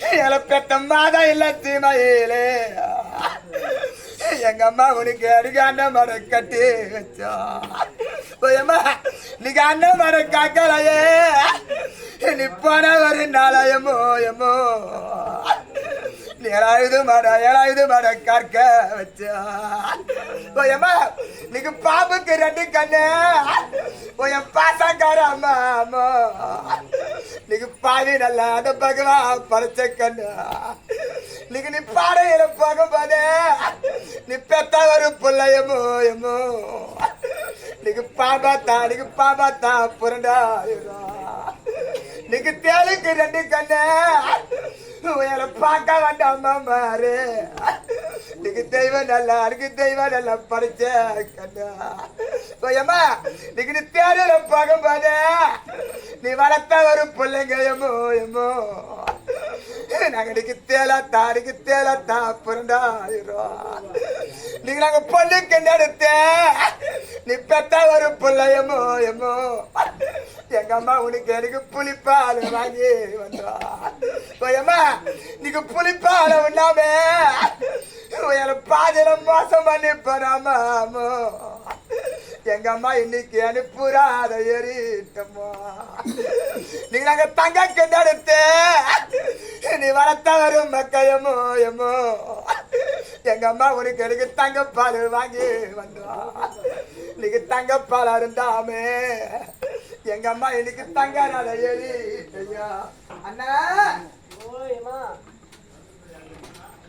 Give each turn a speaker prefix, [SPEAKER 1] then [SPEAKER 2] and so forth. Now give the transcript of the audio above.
[SPEAKER 1] எல பெத்த மாதா இல்ல சீமையிலே எங்க அம்மா உனக்கு அடிக்க அண்ணன் மரம் கட்டி வச்சா. ஓயம்மா நீங்க அண்ணன் மரம் காக்கலையே. நீ போன ஒரு நாளையமோ எமோ. ஏழாயுது மர ஏழாயுது மர கற்க வச்சா. ஓயம்மா நீங்க பாம்புக்கு ரெண்டு கண்ணு. ஓயம் பாசக்கார அம்மா அம்மா. நீங்க பாதி நல்லா அந்த பகவா பறிச்ச கண்ணா. நீங்க நீ பாடையில போகும்போது நீ பெத்த ஒரு பிள்ளையமோ எமோ. நீங்க பாபாத்தா நீங்க பாபாத்தா புரண்டா நீங்க தேலுக்கு ரெண்டு கண்ணு. உயர பார்க்க வேண்டாம் மாறு நீங்க தெய்வம் நல்லா அதுக்கு தெய்வம் நல்லா படைச்ச கண்ணா. ஓயம்மா நீங்க நீ தேடல போகும்போது நீ வளர்த்த ஒரு பிள்ளைங்க எமோ எமோ. நாங்க இன்னைக்கு தேலத்தா இன்னைக்கு தேலத்தா புரண்டாயிரும் நீங்க நாங்க பொண்ணுக்கு நடுத்த. நீ பெத்த ஒரு பிள்ளையமோ எமோ எங்க அம்மா உனக்கு எனக்கு புளிப்பால் வாங்கி வந்தோம் ஓயம்மா நீங்க புளிப்பால் உண்ணாமே. உயர பாதியில மோசம் பண்ணி போறாமோ எங்கம்மா இன்னைக்கு அனுப்புறாத எரிட்டம்மா. நீங்க நாங்க தங்க கிண்டெடுத்து நீ வளர்த்த வரும் மக்கயமோ எம்மோ. எங்க அம்மா உனக்கு எனக்கு தங்கப்பால் வாங்கி வந்தா. நீங்க தங்கப்பால் அருந்தாமே எங்க அம்மா இன்னைக்கு தங்க எரிட்டையா? அண்ணா.
[SPEAKER 2] ஓயம்மா